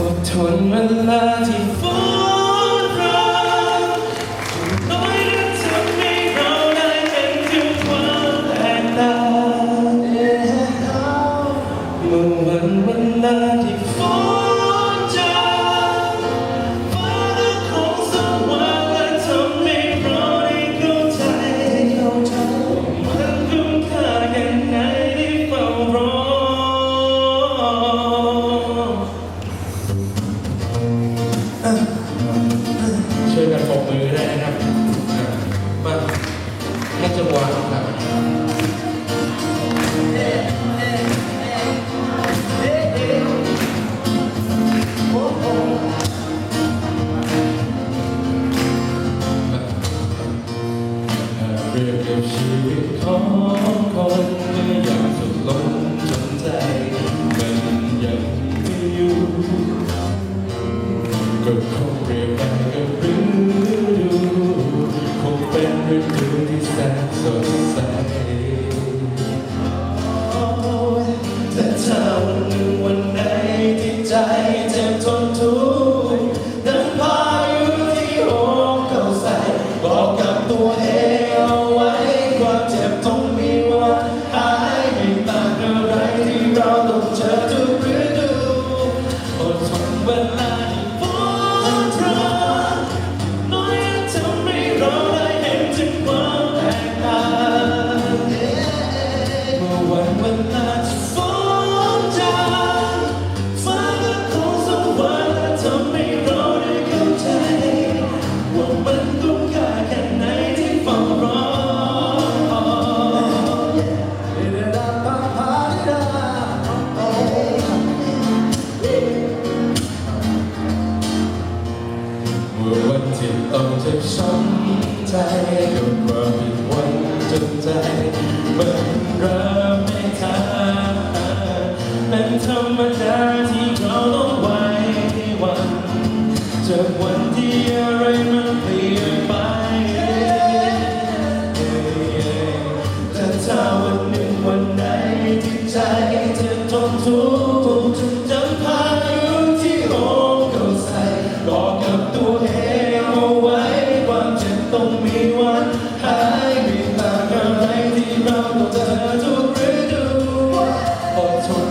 for 10 melody for ช่วยกันปกมือได้นะครับมาให้จังหวะครับเรื่อบชีวิตของ วันวันไหนที่ใจเจ็บทนทุกข์น้นพายุที่โหมเข้าใส่บอกกับตัว ต้องเจ็บช้ำใจกับความผิดหวังจนใจมันรับไม่ทันเป็นธรรมดาที่เราต้องไหว้วันจากวันที่อะไรมันเปลี่ยนไปจะเถ้าวันหนึ่งวันใดที่ใจจะทนทุก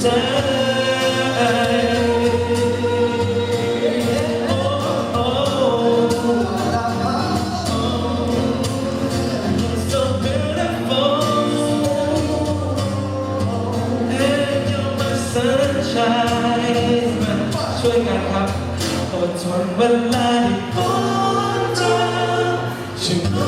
ช่วยกันครับอดทนเวลาที่พ้นเธอฉัน